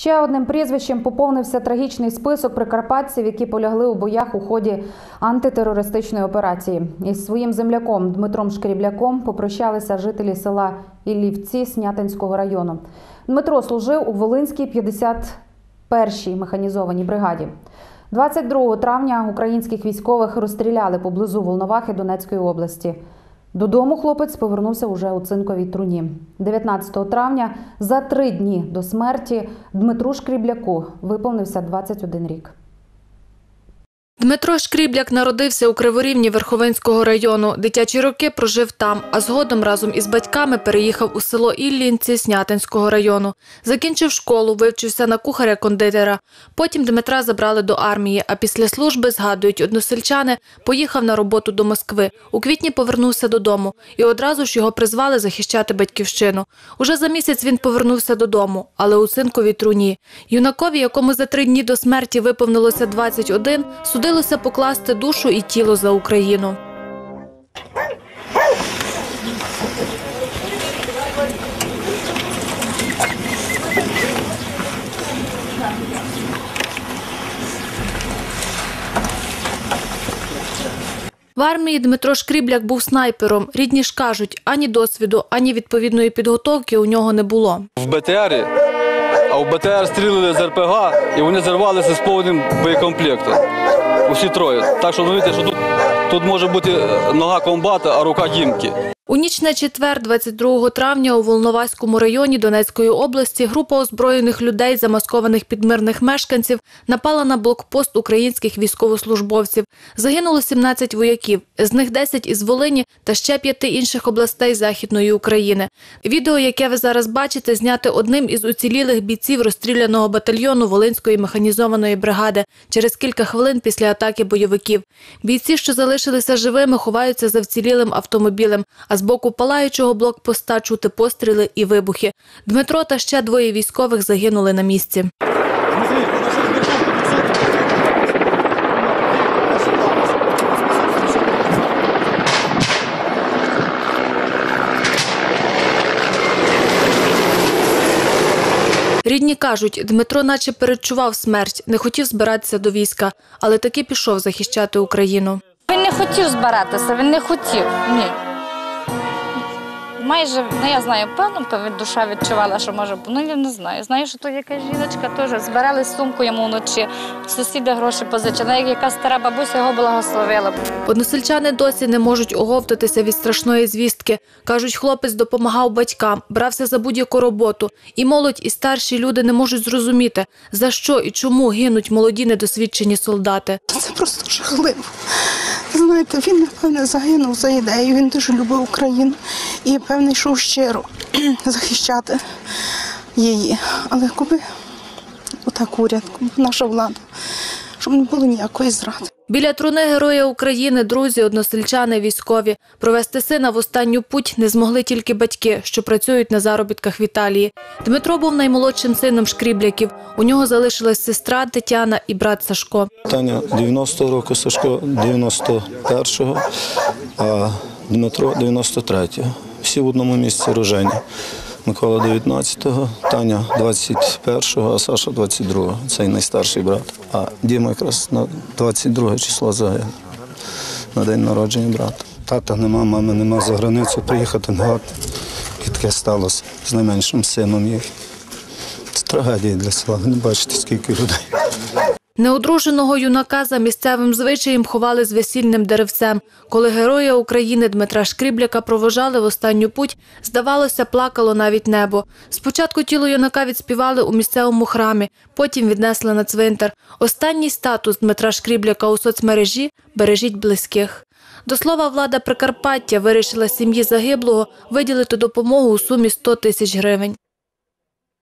Ще одним прізвищем поповнився трагічний список прикарпатців, які полягли у боях у ході антитерористичної операції. Із своїм земляком Дмитром Шкрібляком попрощалися жителі села Іллівці Снятинського району. Дмитро служив у Волинській 51-й механізованій бригаді. 22 травня українських військових розстріляли поблизу Волновахи Донецької області. Додому хлопець повернувся уже у цинковій труні. 19 травня, за три дні до смерті, Дмитру Шкрібляку виповнився 21 рік. Дмитро Шкрібляк народився у Криворівні Верховинського району. Дитячі роки прожив там, а згодом разом із батьками переїхав у село Іллінці Снятинського району. Закінчив школу, вивчився на кухаря-кондитера. Потім Дмитра забрали до армії, а після служби, згадують односельчани, поїхав на роботу до Москви. У квітні повернувся додому і одразу ж його призвали захищати батьківщину. Уже за місяць він повернувся додому, але у цинковій труні. Юнакові, якому за три дні до смерті виповнилося 21, судилося покласти душу і тіло за Україну. В армії Дмитро Шкрібляк був снайпером. Рідні ж кажуть, ані досвіду, ані відповідної підготовки у нього не було. в БТРі, а в БТР стрілили з РПГ і вони зірвалися з повним боєкомплектом. Усі троє. Так що розумієте, що тут, тут може бути е, нога комбата, а рука дімки. У ніч на четвер, 22 травня, у Волноваському районі Донецької області група озброєних людей, замаскованих під мирних мешканців, напала на блокпост українських військовослужбовців. Загинуло 17 вояків, з них 10 із Волині та ще п'яти інших областей Західної України. Відео, яке ви зараз бачите, зняте одним із уцілілих бійців розстріляного батальйону Волинської механізованої бригади через кілька хвилин після атаки бойовиків. Бійці, що залишилися живими, ховаються за вцілілим автомобілем, а з боку палаючого блокпоста чути постріли і вибухи. Дмитро та ще двоє військових загинули на місці. Рідні кажуть, Дмитро наче передчував смерть, не хотів збиратися до війська, але таки пішов захищати Україну. Він не хотів збиратися, він не хотів. Ні. Майже, ну я знаю, певно, душа відчувала, що може. Ну я не знаю. Знаю, що тут якась жіночка теж збирали сумку йому вночі, сусіди гроші позичали. Як яка стара бабуся його благословила. Односельчани досі не можуть оговтатися від страшної звістки. Кажуть, хлопець допомагав батькам, брався за будь-яку роботу. І молодь, і старші люди не можуть зрозуміти, за що і чому гинуть молоді недосвідчені солдати. Це просто жахливо. Знаєте, він, напевне, загинув за ідею, він дуже любив Україну і, певне, йшов щиро захищати її. Але коли отак уряд, наша влада, щоб не було ніякої зради. Біля труни Героя України друзі, односельчани, військові. Провести сина в останню путь не змогли тільки батьки, що працюють на заробітках в Італії. Дмитро був наймолодшим сином шкрібляків. У нього залишилась сестра Тетяна і брат Сашко. Таня 90-го року, Сашко 91-го, а Дмитро 93-го. Всі в одному місці рожені. Микола 19-го, Таня 21-го, а Саша 22-го. Цей найстарший брат. А Діма якраз на 22 число загинув. На день народження брата. Тата нема, мами нема за границю, приїхати на год. І таке сталося з найменшим сином їх. Це трагедія для села. Не бачите, скільки людей. Неодруженого юнака за місцевим звичаєм ховали з весільним деревцем. Коли героя України Дмитра Шкрібляка провожали в останню путь, здавалося, плакало навіть небо. Спочатку тіло юнака відспівали у місцевому храмі, потім віднесли на цвинтар. Останній статус Дмитра Шкрібляка у соцмережі «Бережіть близьких». До слова, влада Прикарпаття вирішила сім'ї загиблого виділити допомогу у сумі 100 тисяч гривень.